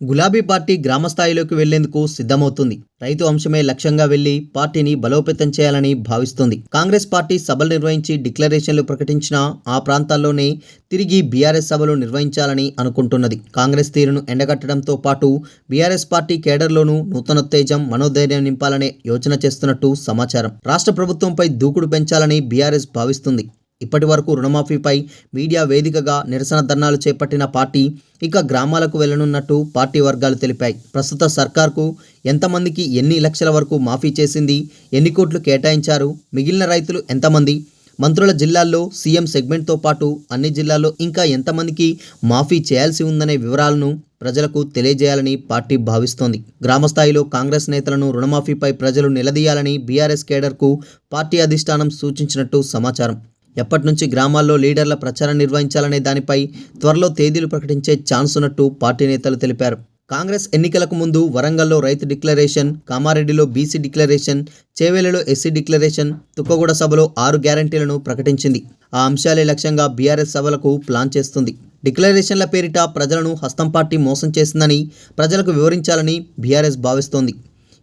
గులాబీ పార్టీ గ్రామ స్థాయిలోకి వెళ్ళేందుకు సిద్ధమవుతుంది. రైతు అంశమే లక్ష్యంగా వెళ్ళి పార్టీని బలోపేతం చేయాలని భావిస్తోంది. కాంగ్రెస్ పార్టీ సభలు నిర్వహించి డిక్లరేషన్లు ప్రకటించిన ఆ ప్రాంతాల్లోనే తిరిగి బీఆర్ఎస్ సభలు నిర్వహించాలని అనుకుంటున్నది. కాంగ్రెస్ తీరును ఎండగట్టడంతో పాటు బీఆర్ఎస్ పార్టీ కేడర్లోనూ నూతనోత్తేజం మనోధైర్యం నింపాలనే యోచన చేస్తున్నట్టు సమాచారం. రాష్ట్ర ప్రభుత్వంపై దూకుడు పెంచాలని బీఆర్ఎస్ భావిస్తుంది. ఇప్పటి వరకు రుణమాఫీపై మీడియా వేదికగా నిరసన ధర్నాలు చేపట్టిన పార్టీ ఇక గ్రామాలకు వెళ్ళనున్నట్టు పార్టీ వర్గాలు తెలిపాయి. ప్రస్తుత సర్కార్కు ఎంతమందికి ఎన్ని లక్షల వరకు మాఫీ చేసింది ఎన్ని కోట్లు కేటాయించారు మిగిలిన రైతులు ఎంతమంది మంత్రుల జిల్లాల్లో సీఎం సెగ్మెంట్తో పాటు అన్ని జిల్లాల్లో ఇంకా ఎంతమందికి మాఫీ చేయాల్సి ఉందనే వివరాలను ప్రజలకు తెలియజేయాలని పార్టీ భావిస్తోంది. గ్రామస్థాయిలో కాంగ్రెస్ నేతలను రుణమాఫీపై ప్రజలు నిలదీయాలని బీఆర్ఎస్ కేడర్కు పార్టీ అధిష్టానం సూచించినట్టు సమాచారం. ఎప్పటి నుంచి గ్రామాల్లో లీడర్ల ప్రచారం నిర్వహించాలనే దానిపై త్వరలో తేదీలు ప్రకటించే ఛాన్స్ ఉన్నట్టు పార్టీ నేతలు తెలిపారు. కాంగ్రెస్ ఎన్నికలకు ముందు వరంగల్లో రైతు డిక్లరేషన్ కామారెడ్డిలో బీసీ డిక్లరేషన్ చేవేలలో ఎస్సీ డిక్లరేషన్ తుక్కగూడ సభలో ఆరు గ్యారంటీలను ప్రకటించింది. ఆ అంశాలే లక్ష్యంగా బీఆర్ఎస్ సభలకు ప్లాన్ చేస్తుంది. డిక్లరేషన్ల పేరిట ప్రజలను హస్తం పార్టీ మోసం చేసిందని ప్రజలకు వివరించాలని బీఆర్ఎస్ భావిస్తోంది.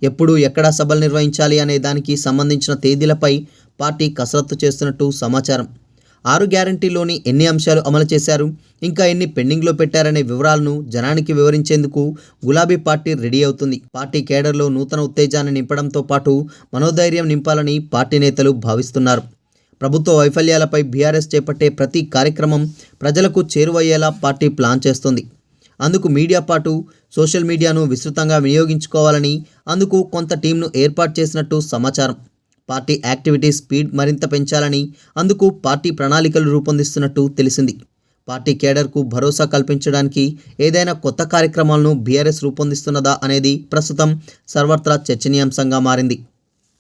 ఎప్పుడు ఎక్కడ సభలు నిర్వహించాలి అనే దానికి సంబంధించిన తేదీలపై పార్టీ కసరత్తు చేస్తున్నట్టు సమాచారం. ఆరు గ్యారంటీలోని ఎన్ని అంశాలు అమలు చేశారు ఇంకా ఎన్ని పెండింగ్లో పెట్టారనే వివరాలను జనానికి వివరించేందుకు గులాబీ పార్టీ రెడీ అవుతుంది. పార్టీ కేడర్లో నూతన ఉత్తేజాన్ని నింపడంతో పాటు మనోధైర్యం నింపాలని పార్టీ నేతలు భావిస్తున్నారు. ప్రభుత్వ వైఫల్యాలపై బీఆర్ఎస్ చేపట్టే ప్రతి కార్యక్రమం ప్రజలకు చేరువయ్యేలా పార్టీ ప్లాన్ చేస్తుంది. అందుకు మీడియా పాటు సోషల్ మీడియాను విస్తృతంగా వినియోగించుకోవాలని అందుకు కొంత టీంను ఏర్పాటు చేసినట్టు సమాచారం. పార్టీ యాక్టివిటీ స్పీడ్ మరింత పెంచాలని అందుకు పార్టీ ప్రణాళికలు రూపొందిస్తున్నట్టు తెలిసింది. పార్టీ కేడర్కు భరోసా కల్పించడానికి ఏదైనా కొత్త కార్యక్రమాలను బీఆర్ఎస్ రూపొందిస్తున్నదా అనేది ప్రస్తుతం సర్వత్రా చర్చనీయాంశంగా మారింది.